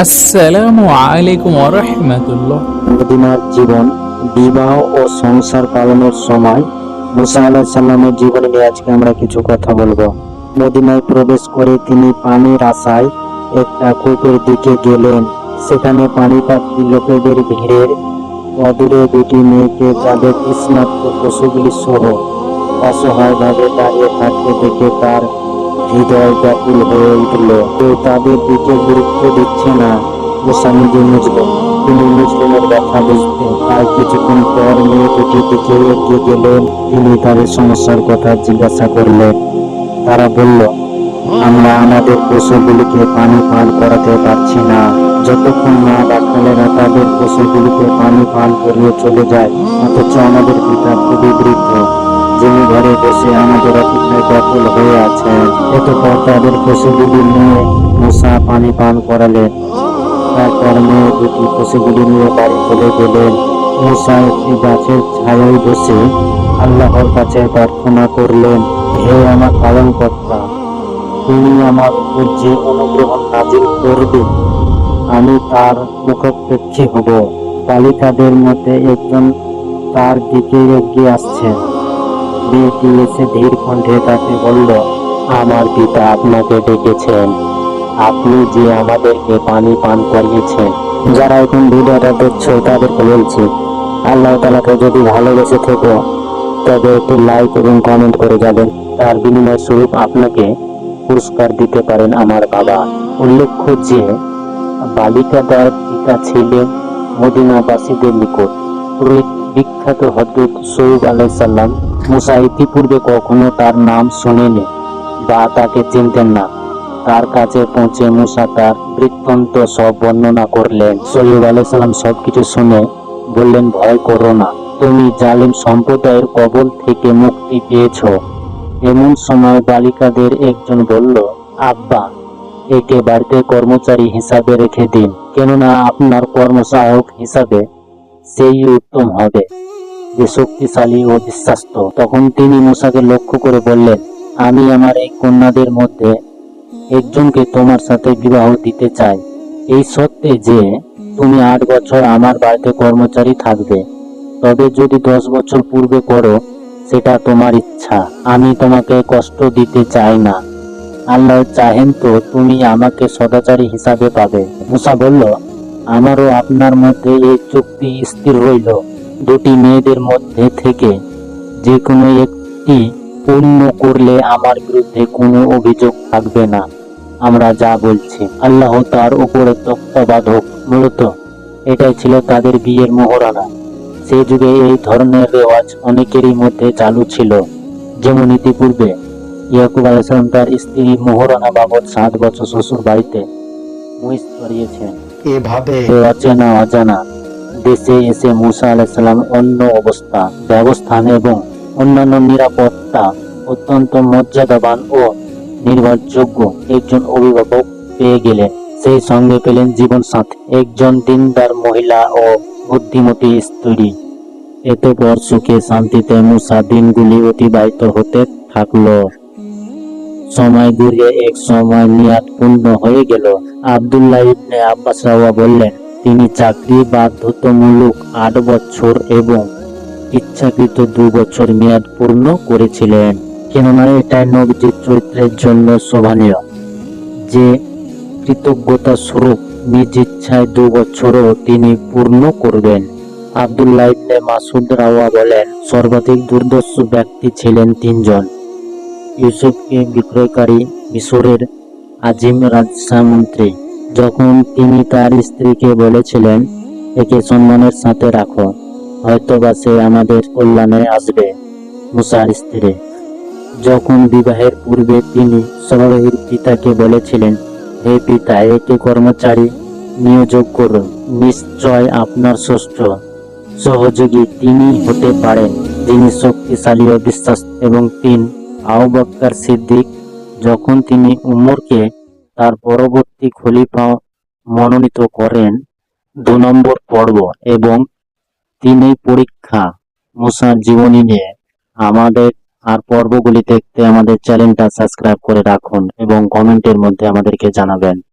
আসসালামু আলাইকুম রহমতুল্লাহ। মদিনার জীবন, বিবাহ ও সংসার পালনের সময় মুসা আলাহ সাল্লামের জীবনে নিয়ে আজকে আমরা কিছু কথা বলব। মদিনায় প্রবেশ করে তিনি পানির আশায় একটা কূপের দিকে গেলেন। সেখানে পানি পাত্রী লোকেদের ভিড়ের অদূরে দুটি মেয়েকে তাদের স্নাত্ম পশুগুলি সহ অসহায়ভাবে দাঁড়িয়ে থাকতে দেখে তার হৃদয় ব্যাকুল হয়ে উঠল কেউ তাদের দিকে গুরুত্ব দিচ্ছে না নিজে বুঝলো তিনি মুসলিমের ব্যথা বুঝতে আর কিছুক্ষণ পর মেয়ে দুটির দিকে এগিয়ে গেলেন তিনি তাদের সমস্যার কথা জিজ্ঞাসা করলেন তারা বলল আমরা আমাদের পশুগুলিকে পানি পান করাতে পারছি না যতক্ষণ না ডাক্তারেরা তাদের পশুগুলিকে পানি পান করিয়ে চলে যায় অথচ আমাদের পিতা খুবই বৃদ্ধ। যিনি ঘরে বসে আমাদের অপেক্ষায় ব্যাকুল হয়ে আছেন এতপর তাদের পশুগুলি নিয়ে মশা পানি পান করালেন। তারপর মেয়ে দুটি পশুগুলি নিয়ে বাড়ি চলে গেলেন। মূসা একটি গাছের ছায়ায় বসে আল্লাহর কাছে প্রার্থনা করলেন, হে আমার পালন কর্তা তুমি আমার উপর যে অনুগ্রহ নাজিল করবে, আমি তার মুখোপেক্ষী হব। বালিকাদের মধ্যে একজন তার দিকে এগিয়ে আসছেন। ধীর কণ্ঠে তাকে বলল, আমার পিতা আপনাকে ডেকেছেন। আপনি যে আমাদেরকে পানি পান করিয়েছেন, যারা এখন ভিডিওটা দেখছ, তাদেরকে বলছি, আল্লাহ তালাকে যদি ভালোবেসে থেকো, তবে একটি লাইক এবং কমেন্ট করে যাবেন। তার বিনিময় স্বরূপ আপনাকে পুরস্কার দিতে পারেন আমার বাবা। উল্লেখ্য যে বালিকাদার পিতা ছিলেন মদিনাবাসীদের নিকট। বিখ্যাত হজরত সৈয়দ আলাইসাল্লাম মুসা ইতিপূর্বে কখনো তার নাম শোনেনি বা তাকে চিনতেন না। তার কাছে পৌঁছে মুসা তার বৃত্তান্ত সব বর্ণনা করলেন। সৈয়দ আলাইসাল্লাম সবকিছু শুনে বললেন, ভয় করো না। তুমি জালিম সম্প্রদায়ের কবল থেকে মুক্তি পেয়েছ। এমন সময় বালিকাদের একজন বলল, আব্বা একে বাড়িতে কর্মচারী হিসাবে রেখে দিন, কেননা আপনার কর্মসহায়ক হিসাবে সেই উত্তম হবে। যে শক্তিশালী ও বিশ্বাস্ত। তখন তিনি মুসাকে লক্ষ্য করে বললেন, আমি আমার এই কন্যাদের মধ্যে একজনকে তোমার সাথে বিবাহ দিতে চাই। এই সত্ত্বে যে তুমি আট বছর আমার বাড়িতে কর্মচারী থাকবে, তবে যদি দশ বছর পূর্বে করো, সেটা তোমার ইচ্ছা। আমি তোমাকে কষ্ট দিতে চাই না। আল্লাহ চাহেন তো তুমি আমাকে সদাচারী হিসাবে পাবে। মুসা বলল, আমারও আপনার মধ্যে এই চুক্তি স্থির রইল। দুটি মেয়েদের মধ্যে থেকে যে কোনো একটি পূর্ণ করলে আমার বিরুদ্ধে কোনো অভিযোগ থাকবে না। আমরা যা বলছি আল্লাহ তার উপরে তত্ত্বাবাধক মূলত এটাই ছিল তাদের বিয়ের মোহরানা সে যুগে এই ধরনের রেওয়াজ অনেকেরই মধ্যে চালু ছিল। যেমন ইতিপূর্বে ইয়াকুব আলাইসালাম তার স্ত্রী মোহরানা বাবদ সাত বছর শ্বশুর বাড়িতে মহিষ চড়িয়েছেন এভাবে অচেনা অজানা দেশে এসে মুসা আলাইসাল্লাম অন্য অবস্থা, ব্যবস্থান এবং অন্যান্য নিরাপত্তা অত্যন্ত মর্যাদাবান ও নির্ভরযোগ্য একজন অভিভাবক পেয়ে গেলেন। সেই সঙ্গে পেলেন জীবন সাথী একজন দিনদার মহিলা ও বুদ্ধিমতী স্ত্রী। এতপর সুখে শান্তিতে মুসা দিনগুলি অতিবাহিত হতে থাকল। সময় ঘুরিয়ে এক সময় মেয়াদ পূর্ণ হয়ে গেল। আব্দুল্লাহ ইবনে আব্বাস রাওয়া বললেন তিনি চাকরি বাধ্যতামূলক আট বছর এবং ইচ্ছাকৃত দু বছর মেয়াদ পূর্ণ করেছিলেন। কেননা এটাই নবজির চরিত্রের জন্য শোভনীয়। যে কৃতজ্ঞতা স্বরূপ নিজ ইচ্ছায় দু বছরও তিনি পূর্ণ করবেন। আব্দুল্লাহ ইবনে মাসুদ রাওয়া বলেন, সর্বাধিক দুর্দর্শ ব্যক্তি ছিলেন তিনজন। ইউসুফকে বিক্রয়কারী মিশরের আজিম রাজমন্ত্রী যখন তিনি তার স্ত্রীকে বলেছিলেন, একে সম্মানের সাথে রাখো, হয়তোবা সে আমাদের কল্যাণে আসবে। মুসার স্ত্রী। যখন বিবাহের পূর্বে তিনি সবাইয়ের পিতাকে বলেছিলেন, হে পিতা, একে কর্মচারী নিয়োগ করুন নিশ্চয় আপনার ষষ্ঠ সহযোগী তিনি হতে পারেন। যিনি শক্তিশালী ও বিশ্বাস এবং তিন আবু বকর সিদ্দিক। যখন তিনি উমরকে তার পরবর্তী খলিফা মনোনীত করেন দু নম্বর পর্ব এবং তিনি পরীক্ষা। মুসার জীবনী নিয়ে আমাদের আর পর্বগুলি দেখতে আমাদের চ্যানেলটা সাবস্ক্রাইব করে রাখুন এবং কমেন্টের মধ্যে আমাদেরকে জানাবেন।